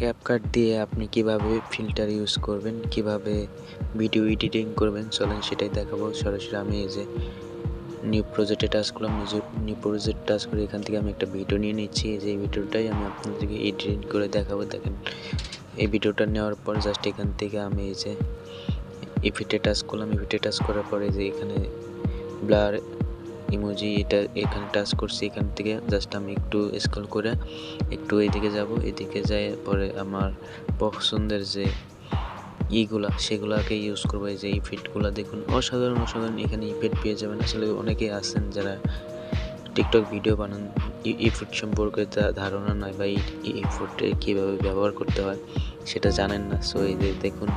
CapCut দিয়ে আপনি কীভাবে ফিল্টার ইউজ করবেন, কীভাবে ভিডিও এডিটিং করবেন, চলেন সেটাই দেখাবো। সরাসরি আমি এই যে নিউ প্রজেক্টে টাচ করলাম নিউ প্রজেক্ট টাচ করে এখান থেকে আমি একটা ভিডিও নিয়ে নিচ্ছি। যে ভিডিওটাই আমি আপনাদেরকে এডিটিং করে দেখাবো। দেখেন, এই ভিডিওটা নেওয়ার পর জাস্ট এখান থেকে আমি এই যে ইফিটে টাচ করলাম। ইফিটে টাচ করার পরে যে এখানে ব্লার ইমোজি এটা এখানে টাচ করছি, এখান থেকে জাস্ট আমি একটু স্ক্রল করে একটু এদিকে যাব, এদিকে যাই, পরে আমার পছন্দের যে ইগুলা, সেগুলাকে ইউজ করব যে ইফেক্টগুলো দেখুন। অসাধারণ অসাধারণ, এখানে ইফেক্ট পেয়ে যাবেন। আসলে অনেকেই আছেন যারা টিকটক ভিডিও বানান ইফেক্ট সম্পর্কে ধারণা নাই বা ইফেক্টে কীভাবে ব্যবহার করতে হয়, সেটা জানেন না। সো এই দেখুন,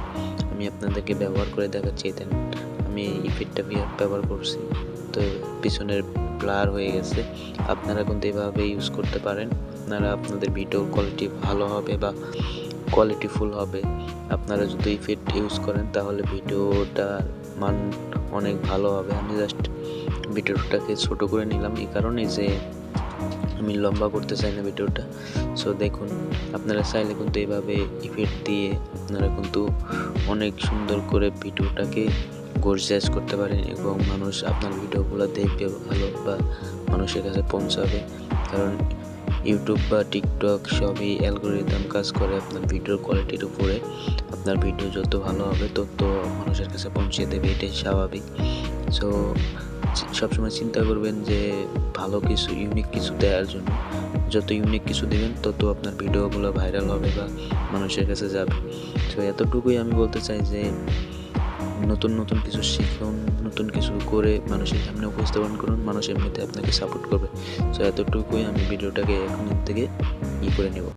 আমি আপনাদেরকে ব্যবহার করে দেখাচ্ছি দেন আমি ইফেক্টটা ব্যবহার করছি। তো পিছনের ব্লার হয়ে গেছে। আপনারা কিন্তু এভাবে ইউজ করতে পারেন। আপনারা আপনাদের ভিডিও কোয়ালিটি ভালো হবে বা কোয়ালিটিফুল হবে। আপনারা যদি ইফেক্ট ইউজ করেন, তাহলে ভিডিওটা মান অনেক ভালো হবে। আমি জাস্ট ভিডিওটাকে ছোট করে নিলাম এই কারণে যে আমি লম্বা করতে চাই না ভিডিওটা সো দেখুন, আপনারা চাইলে কিন্তু এইভাবে ইফেক্ট দিয়ে আপনারা কিন্তু অনেক সুন্দর করে ভিডিওটাকে গর্জিয়াস করতে পারেন এবং মানুষ আপনার ভিডিওগুলো দেখবে ভালো বা মানুষের কাছে পৌঁছাবে। কারণ ইউটিউব বা টিকটক সবই অ্যালগোরিদম কাজ করে আপনার ভিডিওর কোয়ালিটির উপরে। আপনার ভিডিও যত ভালো হবে, তত মানুষের কাছে পৌঁছে দেবে, এটাই স্বাভাবিক। সো সবসময় চিন্তা করবেন যে ভালো কিছু ইউনিক কিছু দেওয়ার জন্য। যত ইউনিক কিছু দেবেন, তত আপনার ভিডিওগুলো ভাইরাল হবে বা মানুষের কাছে যাবে। তো এতটুকুই আমি বলতে চাই যে নতুন নতুন কিছু শিখুন, নতুন কিছু করে মানুষের সামনে উপস্থাপন করুন, মানুষ এমনিতে আপনাকে সাপোর্ট করবে। সো এতটুকুই আমি ভিডিওটাকে এখন থেকে ই করে নেব।